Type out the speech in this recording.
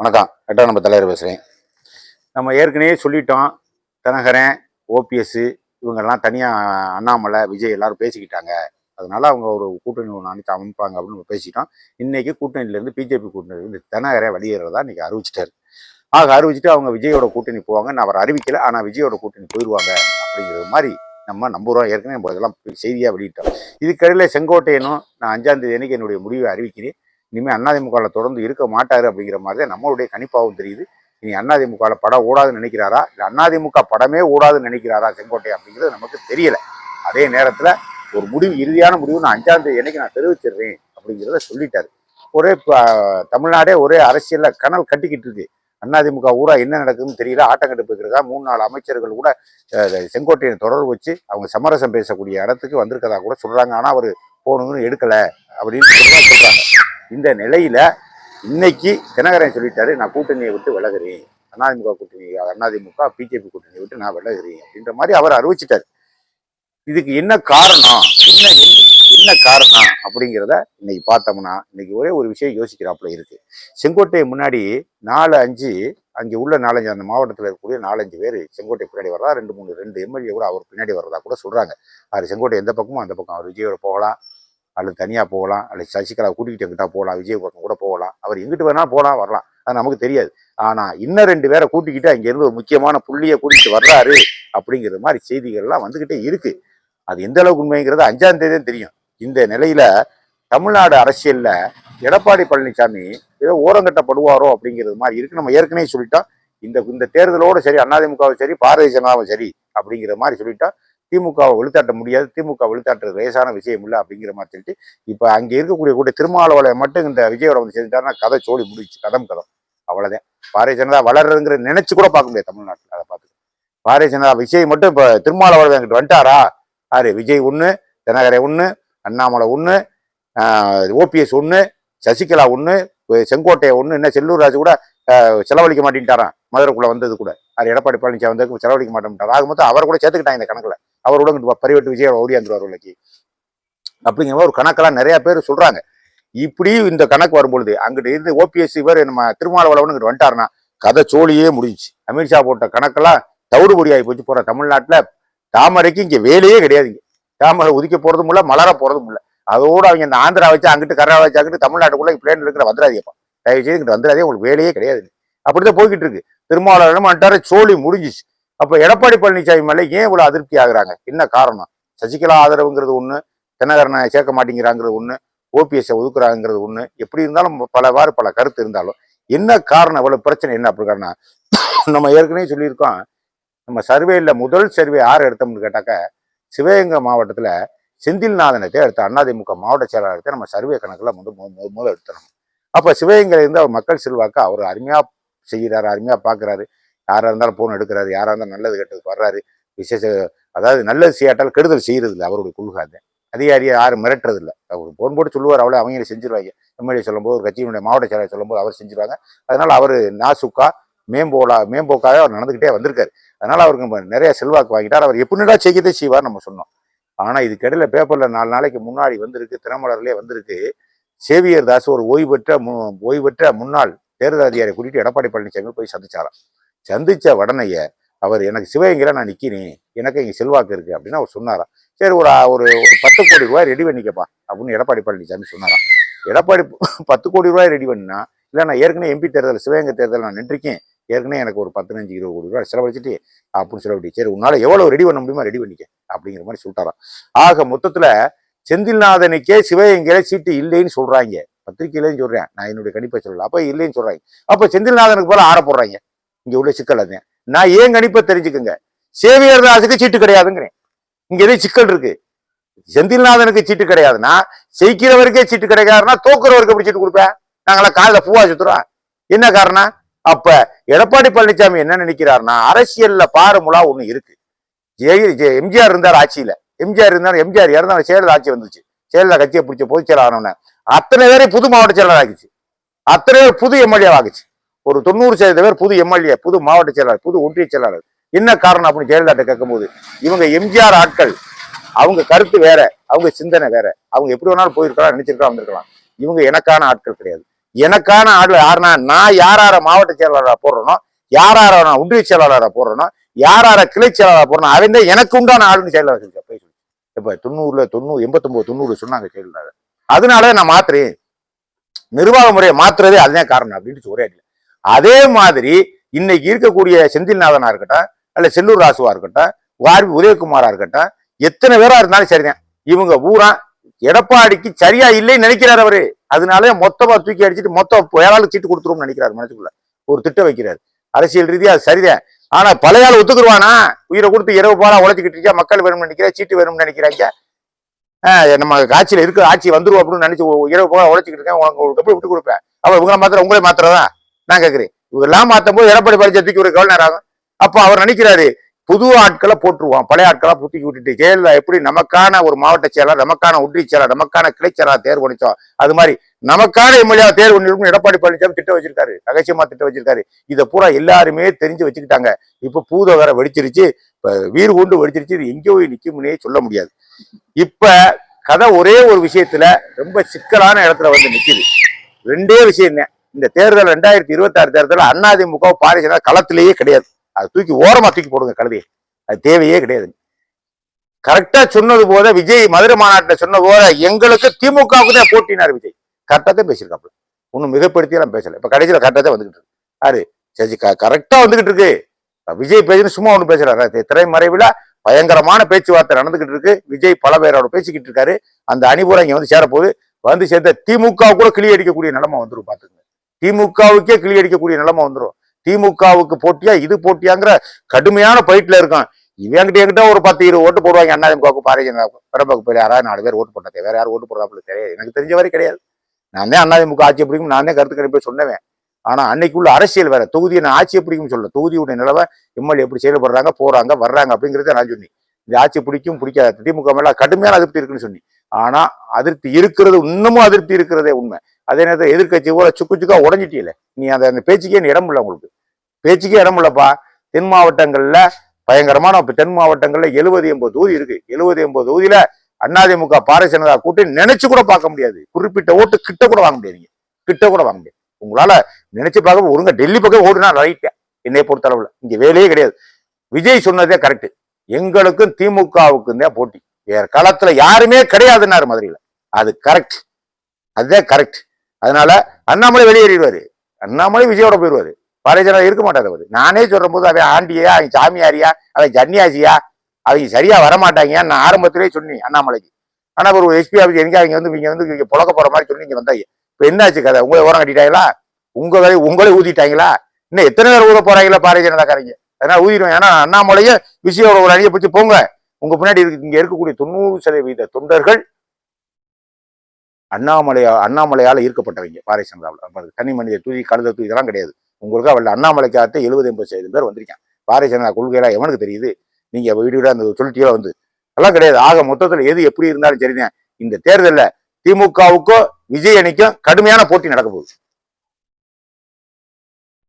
வணக்கம். எட்டாம் நம்ம தலைவர் பேசுகிறேன் நம்ம ஏற்கனவே சொல்லிட்டோம் தினகரன் ஓபிஎஸ் இவங்கெல்லாம் தனியாக அண்ணாமலை விஜய் எல்லாரும் பேசிக்கிட்டாங்க. அதனால அவங்க ஒரு கூட்டணி ஒன்று அனுப்பி அமைப்பாங்க அப்படின்னு நம்ம பேசிட்டோம். இன்னைக்கு கூட்டணியிலேருந்து பிஜேபி கூட்டணியிலேருந்து தினகரன் வெளியேறதா இன்னைக்கு அறிவிச்சிட்டாரு. ஆக அறிவிச்சிட்டு அவங்க விஜயோட கூட்டணி போவாங்கன்னு அவர் அறிவிக்கல. ஆனால் விஜயோட கூட்டணி போயிடுவாங்க அப்படிங்கிறது மாதிரி நம்ம நம்புகிறோம் ஏற்கனவே நம்ம இதெல்லாம் செய்தியாக வெளியிட்டோம். இதுக்கடையில் செங்கோட்டையனும் நான் அஞ்சாந்தேதி அன்னைக்கு என்னுடைய முடிவை அறிவிக்கிறேன். இனிமேல் அண்ணாதிமுகவில் தொடர்ந்து இருக்க மாட்டாரு அப்படிங்கிற மாதிரி தான் நம்மளுடைய கணிப்பாகவும் தெரியுது. இனி அண்ணாதிமுகவில் படம் ஓடாதுன்னு நினைக்கிறாரா? இல்லை அண்ணாதிமுக படமே ஓடாதுன்னு நினைக்கிறாரா செங்கோட்டை அப்படிங்கிறது நமக்கு தெரியல. அதே நேரத்தில் ஒரு முடிவு இறுதியான முடிவு நான் அஞ்சாம் தேதி நான் தெரிவிச்சிடுறேன் அப்படிங்கிறத சொல்லிட்டாரு. ஒரே தமிழ்நாடே ஒரே அரசியலில் கனல் கட்டிக்கிட்டு இருக்கு. அதிமுக ஊரா என்ன நடக்குதுன்னு தெரியல. ஆட்டங்கட்டு இருக்கிறதா மூணு நாலு அமைச்சர்கள் கூட செங்கோட்டையை தொடர்பு வச்சு அவங்க சமரசம் பேசக்கூடிய இடத்துக்கு வந்திருக்கதா கூட சொல்றாங்க. ஆனா அவர் போகணும்னு எடுக்கலை அப்படின்னு சொல்றதா சொல்றாங்க. இந்த நிலையில் இன்னைக்கு தினகரன் சொல்லிட்டாரு நான் கூட்டணியை விட்டு விலகிறேன். அதிமுக கூட்டணி அதிமுக பிஜேபி கூட்டணியை விட்டு நான் விலகிறேன். அப்படின்ற மாதிரி அவர் அறிவிச்சிட்டார். இதுக்கு என்ன காரணம்? என்ன என்ன- காரணம் அப்படிங்கிறத இன்னைக்கு பார்த்தோம்னா இன்னைக்கு ஒரே ஒரு விஷயம் யோசிக்கிறாப்புல இருக்கு. செங்கோட்டை முன்னாடி நாலு அஞ்சு அங்கே உள்ள நாலஞ்சு அந்த மாவட்டத்தில் இருக்கக்கூடிய நாலஞ்சு பேர் செங்கோட்டை பின்னாடி வர்றதா? ரெண்டு மூணு ரெண்டு எம்எல்ஏ கூட அவர் பின்னாடி வர்றதா கூட சொல்கிறாங்க அவர் செங்கோட்டை எந்த பக்கமும் அந்த பக்கம் அவர் விஜயோட போகலாம். அல்லது தனியாக போகலாம் அல்லது சசிகலா கூட்டிகிட்டு எங்கிட்ட போகலாம் விஜய் கூட போகலாம் அவர் எங்கிட்டு வேணால் போகலாம் வரலாம். அது நமக்கு தெரியாது. ஆனால் இன்னும் ரெண்டு பேரை கூட்டிக்கிட்டு அங்கேருந்து ஒரு முக்கியமான புள்ளியை கூட்டிகிட்டு வர்றாரு அப்படிங்கிற மாதிரி செய்திகள்லாம் வந்துக்கிட்டே இருக்கு. அது எந்த அளவுக்கு உண்மைங்கிறது அஞ்சாம் தேதி தெரியும். இந்த நிலையில தமிழ்நாடு அரசியலில் எடப்பாடி பழனிசாமி ஏதோ ஓரங்கட்டப்படுவாரோ அப்படிங்கிறது மாதிரி இருக்கு. நம்ம ஏற்கனவே சொல்லிட்டோம். இந்த இந்த தேர்தலோட சரி அதிமுகவும் சரி பாரதிய ஜனதாவும் சரி அப்படிங்கிற மாதிரி சொல்லிட்டோம். திமுகவை வெளுத்தாட்ட முடியாது திமுக வெளுத்தாட்டுறது லேசான விஷயம் இல்லை அப்படிங்கிற மாதிரி சொல்லிட்டு இப்போ அங்கே இருக்கக்கூடிய கூட திருமாவளவலை மட்டும் இந்த விஜயோட வந்து செஞ்சுட்டாருன்னா கதை சோழி முடிச்சு கதம் கதம். அவ்வளோதான் பாரதிய ஜனதா வளர்றதுங்கிற நினைச்சு கூட பார்க்க முடியாது தமிழ்நாட்டில் அதை பார்த்து பாரதிய ஜனதா விஜய் மட்டும் இப்போ திருமாவளவலை எங்கிட்ட வந்துட்டாரா? ஆறு விஜய் ஒன்று தினகரை ஒன்று அண்ணாமலை ஒன்று ஓபிஎஸ் ஒன்று சசிகலா ஒன்று செங்கோட்டையை ஒன்று என்ன செல்லூர் ராஜு கூட செலவழிக்க மாட்டேன்ட்டாரான் மதுரைக்குள்ளே வந்தது கூட. அது எடப்பாடி பழனிசாமி வந்து செலவழிக்க மாட்டேன்ட்டார் ஆக மொத்தம் அவர் கூட சேர்த்துக்கிட்டாங்க இந்த கணக்கில். அவரோட பரிவட்டு விஜய் ஓடியாந்துருவார் உள்ளக்கு. அப்படிங்கிற மாதிரி ஒரு கணக்கெல்லாம் நிறைய பேர் சொல்றாங்க. இப்படி இந்த கணக்கு வரும்பொழுது அங்கிட்டு இருந்து ஓபிஎஸ் இவர் நம்ம திருமாவளவன் இங்கிட்டு வந்துட்டாருன்னா கதை சோழியே முடிஞ்சுச்சு. அமித்ஷா போட்ட கணக்கெல்லாம் தவிடுபொடி ஆகி போச்சு. போற தமிழ்நாட்டில் தாமரைக்கு இங்கே வேலையே கிடையாது இங்கே. தாமரை உதிக்க போறதும் இல்லை மலர போறதும் இல்லை. அதோட அவங்க இந்த ஆந்திரா வச்சு அங்கிட்டு கர்நாடகா வச்சு அங்கிட்டு தமிழ்நாட்டுக்குள்ள பிளேன் இருக்கிற வந்துடாதீப்பா தயவு செய்து இங்கிட்டு வந்துடாதே உங்களுக்கு வேலையே கிடையாது அப்படிதான் போய்கிட்டு இருக்கு. திருமாவளவன் வந்துட்டார சோழி முடிஞ்சிச்சு. அப்போ எடப்பாடி பழனிசாமி மேலே ஏன் இவ்வளோ அதிருப்தி ஆகுறாங்க? என்ன காரணம்? சசிகலா ஆதரவுங்கிறது ஒன்று தினகரனை சேர்க்க மாட்டேங்கிறாங்கிறது ஒன்று ஓபிஎஸ்ஸை ஒதுக்குறாங்கிறது ஒன்று எப்படி இருந்தாலும் பலவாறு பல கருத்து இருந்தாலும் என்ன காரணம்? இவ்வளோ பிரச்சனை என்ன அப்படி நம்ம ஏற்கனவே சொல்லியிருக்கோம். நம்ம சர்வேல முதல் சர்வே யார் எடுத்தோம்னு கேட்டாக்க சிவகங்கை மாவட்டத்தில் செந்தில்நாதனத்தை எடுத்த அண்ணாதிமுக மாவட்ட செயலாளர்கிட்ட நம்ம சர்வே கணக்கில் முத முதல் மு- முதல்ல எடுத்தோம் அப்ப இருந்து அவர் மக்கள் செல்வாக்கு அவர் அருமையாக செய்கிறாரு அருமையாக பார்க்குறாரு. யாராக இருந்தாலும் ஃபோன் எடுக்கிறாரு யாராக இருந்தாலும் நல்லது கெட்டது வர்றாரு விசேஷ அதாவது நல்லது செய்யாட்டால் கெடுதல் செய்கிறது இல்லை அவருடைய கொள்கை அதிகாரியை யாரும் மிரட்டுறது இல்லை அவர் போன் போட்டு சொல்லுவார் அவ்வளோ அவங்க செஞ்சிருவாங்க. எம்எல்ஏ சொல்லும்போது ஒரு கட்சியினுடைய மாவட்ட செயலாளர் சொல்லும்போது அவர் செஞ்சிருவாங்க. அதனால் அவர் நாசுக்கா மேம்போலா மேம்போக்காக அவர் நடந்துக்கிட்டே வந்திருக்காரு. அதனால் அவருக்கு நம்ம நிறைய செல்வாக்கு வாங்கிட்டார். அவர் எப்படின்னா செய்யதே செய்வார் நம்ம சொன்னோம். ஆனால் இதுக்கிடையில் பேப்பரில் நாலு நாளைக்கு முன்னாடி வந்திருக்கு திறமலர்லேயே வந்திருக்கு. சேவியர் தாஸ் ஒரு ஓய்வு பெற்ற மு- ஓய்வு பெற்ற முன்னாள் தேர்தல் அதிகாரியை கூட்டிட்டு எடப்பாடி பழனிசாமி போய் சந்திச்சாராம். சந்திச்ச உடனேய அவர் எனக்கு சிவகங்கையில் நான் நிற்கிறேன் எனக்கு இங்கே செல்வாக்கு இருக்கு அப்படின்னு அவர் சொன்னாராம். சரி ஒரு ஒரு ஒரு பத்து கோடி ரூபாய் ரெடி பண்ணிக்கப்பா அப்படின்னு எடப்பாடி பழனிசாமி சொன்னாராம். எடப்பாடி பத்து கோடி ரூபாய் ரெடி பண்ணினா இல்லை நான் ஏற்கனவே எம்பி தேர்தல் சிவகங்கை தேர்தல் நான் நின்றுருக்கேன் ஏற்கனவே எனக்கு ஒரு பதினஞ்சு இருபது கோடி ரூபாய் செலவழிச்சிட்டு அப்படின்னு சொல்லப்படி சரி உன்னால் எவ்வளோ ரெடி பண்ண முடியுமா ரெடி பண்ணிக்க அப்படிங்கிற மாதிரி சொல்லிட்டாராம். ஆக மொத்தத்தில் செந்தில்நாதனுக்கே சிவகங்கையில சீட்டு இல்லைன்னு சொல்கிறாங்க பத்திரிகையிலேயும் சொல்கிறேன் நான் என்னுடைய கணிப்பை சொல்லலை அப்போ இல்லைன்னு சொல்கிறாங்க அப்போ செந்தில்நாதனுக்கு போல ஆற போடுறாங்க. இங்க உள்ள சிக்கல் அதுதான் நான் ஏன் கணிப்பை தெரிஞ்சுக்குங்க? சேவியர் தாசுக்கு சீட்டு கிடையாதுங்கிறேன். இங்க எதே சிக்கல் இருக்கு? செந்தில்நாதனுக்கு சீட்டு கிடையாதுன்னா ஜெயிக்கிறவருக்கே சீட்டு கிடைக்காதுன்னா தோக்குறவருக்கு எப்படி சீட்டு கொடுப்பேன்? நாங்களாம் காலைல பூவா சுத்துறோம். என்ன காரணம்? அப்ப எடப்பாடி பழனிசாமி என்ன நினைக்கிறாருன்னா அரசியல்ல பாரமுலா ஒண்ணு இருக்கு. ஜெய- எம்ஜிஆர் இருந்தார் ஆட்சியில. எம்ஜிஆர் இருந்தார் எம்ஜிஆர் இறந்தாலும் செயலர் ஆட்சி வந்துச்சு. செயலர் கட்சியை பிடிச்ச பொதுச் செயலாளர் அத்தனை பேரையும் புது மாவட்ட செயலர் ஆகிச்சு அத்தனை பேர் புது எம்எல்ஏ ஆகிச்சு ஒரு தொண்ணூறு சதவீத பேர் புது எம்எல்ஏ புது மாவட்ட செயலாளர் புது ஒன்றிய செயலாளர். என்ன காரணம் அப்படின்னு ஜெயலலிதாட்ட கேட்கும்போது இவங்க எம்ஜிஆர் ஆட்கள் அவங்க கருத்து வேற அவங்க சிந்தனை வேற. அவங்க எப்படி வேணாலும் போயிருக்கலாம் நினைச்சிருக்கலாம் வந்திருக்கலாம். இவங்க எனக்கான ஆட்கள் கிடையாது. எனக்கான ஆட்கள் யாருன்னா நான் யார் யார மாவட்ட செயலாளரா போடுறனோ யார் யார நான் ஒன்றிய செயலாளரா போடுறனோ யார் யார கிளை செயலாளராக போடுறனோ அவன் தான் எனக்கு உண்டான ஆளுன்னு செயலாளர் இருக்கா போய் சொல்லி இப்போ தொண்ணூறுல தொண்ணூறு எண்பத்தொம்போது தொண்ணூறு சொன்னாங்க செயலாளர் அதனால நான் மாத்துறேன். நிர்வாக முறையை மாத்துறதே அதுதான் காரணம் அப்படின்னு ஒரே அடியில். அதே மாதிரி இன்னைக்கு இருக்கக்கூடிய செந்தில்நாதனா இருக்கட்டும் அல்ல செல்லூர் ராசுவா இருக்கட்டும் வார்வி உதயகுமாரா இருக்கட்டும் எத்தனை பேரா இருந்தாலும் சரிதான். இவங்க பூரா எடப்பாடிக்கு சரியா இல்லைன்னு நினைக்கிறார் அவரு. அதனாலே மொத்தமா தூக்கி அடிச்சுட்டு மொத்தம் வேளாளு சீட்டு கொடுத்துருவோம்னு நினைக்கிறாரு மனசுக்குள்ள. ஒரு திட்டம் வைக்கிறாரு. அரசியல் ரீதியா அது சரிதான். ஆனா பழைய ஆள் ஒத்துக்குருவானா? உயிரை கொடுத்து இரவு பாலா உழைச்சிக்கிட்டு இருக்கியா? மக்கள் வேணும்னு நினைக்கிறா? சீட்டு வேணும்னு நினைக்கிறாங்க. ஆஹ் நம்ம ஆட்சியில இருக்க ஆட்சி வந்துருவோம் அப்படின்னு நினைச்சு இரவு போக உழைச்சிக்கிட்டு இருக்கேன். உனக்கு உங்களுக்கு எப்படி விட்டு கொடுப்பேன்? அவ இவங்களை மாத்திர உங்களே மாத்திரதா நான் கேட்கிறேன் இவங்கெல்லாம் மாற்றும் போது எடப்பாடி பரிசை தூக்கி ஒரு கவலை நேரம் ஆகும்? அப்போ அவர் நினைக்கிறாரு புது ஆட்களை போட்டுருவான் பழைய ஆட்களா புத்திக்கி விட்டுட்டு ஜெயலலிதா எப்படி நமக்கான ஒரு மாவட்ட செயலாளர் நமக்கான ஒன்றிய செயலாளர் நமக்கான கிளை செயலாளர் தேர்வு பண்ணிச்சோம் அது மாதிரி நமக்கான எம்எல்ஏ தேர்வு பண்ணிருக்கும் எடப்பாடி பழனிசாமி திட்டம் வச்சிருக்காரு ரகசியமா திட்டம் வச்சிருக்காரு. இதை பூரா எல்லாருமே தெரிஞ்சு வச்சுக்கிட்டாங்க. இப்ப பூத வேற வெடிச்சிருச்சு இப்ப வீறு கொண்டு வெடிச்சிருச்சு இது எங்கேயோ நிற்கும்னே சொல்ல முடியாது. இப்ப கதை ஒரே ஒரு விஷயத்துல ரொம்ப சிக்கலான இடத்துல வந்து நிக்குது. ரெண்டே விஷயம். என்ன இந்த தேர்தல் ரெண்டாயிரத்தி இருபத்தி ஆறு தேர்தல் அதிமுக பாரிசனா களத்திலேயே கிடையாது. அதை தூக்கி ஓரமா தூக்கி போடுங்க கழுதியை. அது தேவையே கிடையாது. கரெக்டா சொன்னது போத விஜய் மதுரை மாநாட்டில் சொன்ன போல எங்களுக்கு திமுகவுக்கு தான் போட்டினார் விஜய். கரெக்டா தான் பேசியிருக்காப்புல. ஒன்னும் மிகப்படுத்தியெல்லாம் பேசல. இப்ப கடைசியில கரெக்டாக தான் வந்துகிட்டு இருக்கு. யாரு? சரி கரெக்டா வந்துகிட்டு இருக்கு. விஜய் பேசுன்னு சும்மா ஒண்ணு பேசுறாரு திரைமறைவுல பயங்கரமான பேச்சுவார்த்தை நடந்துகிட்டு இருக்கு. விஜய் பல பேரோட பேசிக்கிட்டு இருக்காரு. அந்த அணிபுரம் இங்கே வந்து சேரப்போகுது. வந்து சேர்ந்த திமுக கூட கிளி அடிக்கக்கூடிய நிலைமை வந்துரும் பாத்துங்க திமுகவுக்கே கிளி அடிக்கக்கூடிய நிலைமை வந்துடும் திமுகவுக்கு போட்டியா இது போட்டியாங்கிற கடுமையான பயிட்டில் இருக்கும் இவங்கிட்ட என்கிட்ட ஒரு பத்து இருபது ஓட்டு போடுவாங்க. அண்ணாதிமுகவுக்கு பாரதிய ஜனதா போய் யாராவது நாலு பேர் ஓட்டு போட்டாங்க வேற யாரும் ஓட்டு போடுறாப்புல தெரியாது. எனக்கு தெரிஞ்ச வரை கிடையாது. நான் தான் அண்ணாதிமுக ஆட்சி பிடிக்கும் நான் தான் கருத்து கணிப்பை சொன்னவேன். ஆனா அன்னைக்குள்ள அரசியல் வேற. தொகுதியை நான் ஆட்சியை பிடிக்கும் சொல்ல தொகுதியுடைய நிலவை எம்எல்ஏ எப்படி செயல்படுறாங்க போறாங்க வர்றாங்க அப்படிங்கிறத நான் சொன்னி இந்த ஆட்சி பிடிக்கும் பிடிக்காது திமுக மேல கடுமையான அதிருப்தி இருக்குன்னு சொன்னி ஆனா அதிருப்தி இருக்கிறது இன்னமும் அதிருப்தி இருக்கிறதே உண்மை. அதே நேரத்தில் எதிர்க்கட்சி போல சுக்கு சுக்கா உடஞ்சிட்டீல நீ அந்த அந்த பேச்சுக்கே இடம் இல்லை உங்களுக்கு. பேச்சுக்கே இடம் இல்லைப்பா. தென் மாவட்டங்கள்ல பயங்கரமான இப்ப தென் மாவட்டங்கள்ல எழுபது எண்பது தொகுதி இருக்கு. எழுபது எண்பது தொகுதியில அதிமுக பாரதிய ஜனதா கூட்டணி நினைச்சு கூட பார்க்க முடியாது. குறிப்பிட்ட ஓட்டு கிட்ட கூட வாங்க முடியாதீங்க கிட்ட கூட வாங்க முடியாது. உங்களால நினைச்சு பார்க்க ஒருங்க டெல்லி பக்கம் ஓடுனா ரைட்டேன் என்னை பொறுத்த அளவுல. இங்க வேலையே கிடையாது. விஜய் சொன்னதே கரெக்ட் எங்களுக்கும் திமுகவுக்கும் தான் போட்டி. வேற களத்துல யாருமே கிடையாதுன்னாரு மதுரையில. அது கரெக்ட் அதுதான் கரெக்ட் அதனால அண்ணாமலை வெளியேறிடுவாரு. அண்ணாமலை விஜயோட போயிடுவாரு. பாரதிய ஜனதா இருக்க மாட்டாரு அவர். நானே சொல்ற போது அவன் ஆண்டியா அவன் சாமியாரியா அவன் ஜன்னியாசியா அவங்க சரியா வரமாட்டாங்க நான் ஆரம்பத்திலேயே சொன்னேன் அண்ணாமலைக்கு. ஆனா ஒரு எஸ்பி ஆஃபீஸ் எங்க அவங்க வந்து இங்க வந்து இங்க புழக்க போற மாதிரி சொல்லி இங்க வந்தாங்க இப்ப என்னாச்சு கதை? உங்களை ஓரம் கட்டிட்டாங்களா? உங்க வேலை உங்களே ஊதிட்டாங்களா? இன்னும் எத்தனை பேர் ஊத போறாங்களா பாரதிய ஜனதாக்காரங்க? அதனால ஊதிடுவேன். ஏன்னா அண்ணாமலையும் விஜயோட ஒரு அணியை பிடிச்சி போங்க. உங்க பின்னாடி இருக்கு இங்க இருக்கக்கூடிய தொண்ணூறு சதவீத தொண்டர்கள் அண்ணாமலையா அண்ணாமலையால ஈர்க்கப்பட்டவங்க பாரதிய தனி மனித தூதி கழுத தூதி இதெல்லாம் கிடையாது. உங்களுக்கு அவள் அண்ணாமலைக்காக எழுபது எண்பது சதவீதம் பேர் வந்திருக்கேன் பாரதிய ஜனதா கொள்கையெல்லாம் எவனுக்கு தெரியுது? நீங்க வீடு வீடா அந்த சொல்லிட்டீங்களா வந்து. அதெல்லாம் கிடையாது. ஆக மொத்தத்துல எது எப்படி இருந்தாலும் சரிதான். இந்த தேர்தல்ல திமுகவுக்கும் விஜய் அணிக்கும் கடுமையான போட்டி நடக்க போகுது.